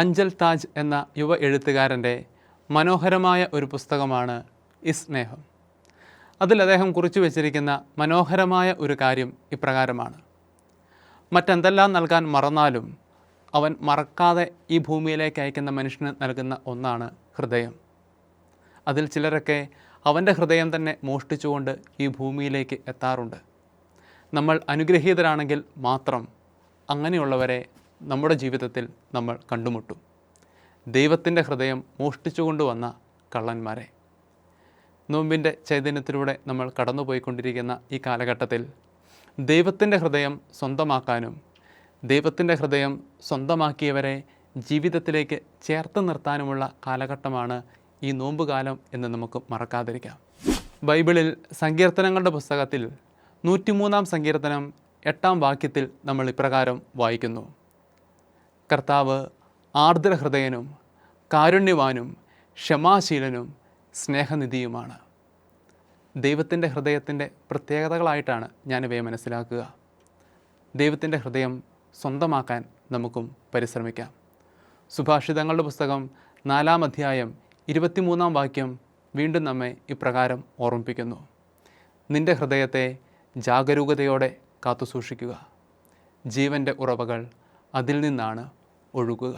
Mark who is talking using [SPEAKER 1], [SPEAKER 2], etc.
[SPEAKER 1] അഞ്ചൽ താജ് എന്ന യുവ എഴുത്തുകാരന്റെ മനോഹരമായ ഒരു പുസ്തകമാണ് ഇസ്നേഹം അതിൽ അദ്ദേഹം കുറിച്ചു വച്ചിരിക്കുന്ന മനോഹരമായ ഒരു കാര്യം ഇപ്രകാരമാണ്. മറ്റെന്തെല്ലാം നൽകാൻ മറന്നാലും അവൻ മറക്കാതെ ഈ ഭൂമിയിലേക്ക് അയക്കുന്ന മനുഷ്യന് നൽകുന്ന ഒന്നാണ് ഹൃദയം. അതിൽ ചിലരൊക്കെ അവന്റെ ഹൃദയം തന്നെ മോഷ്ടിച്ചുകൊണ്ട് ഈ ഭൂമിയിലേക്ക് എത്താറുണ്ട്. നമ്മൾ അനുഗ്രഹീതരാണെങ്കിൽ മാത്രം അങ്ങനെയുള്ളവരെ നമ്മുടെ ജീവിതത്തിൽ നമ്മൾ കണ്ടുമുട്ടും. ദൈവത്തിന്റെ ഹൃദയം മോഷ്ടിച്ചുകൊണ്ടുവന്ന കള്ളന്മാരെ. നോമ്പിന്റെ ചൈതന്യത്തിലൂടെ നമ്മൾ കടന്നുപോയിക്കൊണ്ടിരിക്കുന്ന ഈ കാലഘട്ടത്തിൽ ദൈവത്തിന്റെ ഹൃദയം സ്വന്തമാക്കാനും ദൈവത്തിന്റെ ഹൃദയം സ്വന്തമാക്കിയവരെ ജീവിതത്തിലേക്ക് ചേർത്ത് നിർത്താനുമുള്ള കാലഘട്ടമാണ് ഈ നോമ്പുകാലം എന്ന് നമുക്ക് മറക്കാതിരിക്കാം. ബൈബിളിൽ സങ്കീർത്തനങ്ങളുടെ പുസ്തകത്തിൽ നൂറ്റിമൂന്നാം സങ്കീർത്തനം എട്ടാം വാക്യത്തിൽ നമ്മൾ ഇപ്രകാരം വായിക്കുന്നു. കർത്താവ് ആർദ്രഹൃദയനും കാരുണ്യവാനും ക്ഷമാശീലനും സ്നേഹനിധിയുമാണ്. ദൈവത്തിന്റെ ഹൃദയത്തിന്റെ പ്രത്യേകതകളായിട്ടാണ് ഞാനിവയെ മനസ്സിലാക്കുക. ദൈവത്തിന്റെ ഹൃദയം സ്വന്തമാക്കാൻ നമുക്കും പരിശ്രമിക്കാം. സുഭാഷിതങ്ങളുടെ പുസ്തകം നാലാം അധ്യായം ഇരുപത്തിമൂന്നാം വാക്യം വീണ്ടും നമ്മെ ഇപ്രകാരം ഓർമ്മിപ്പിക്കുന്നു. നിന്റെ ഹൃദയത്തെ ജാഗരൂകതയോടെ കാത്തുസൂക്ഷിക്കുക. ജീവന്റെ ഉറവകൾ അതിൽ നിന്നാണ് 我如果。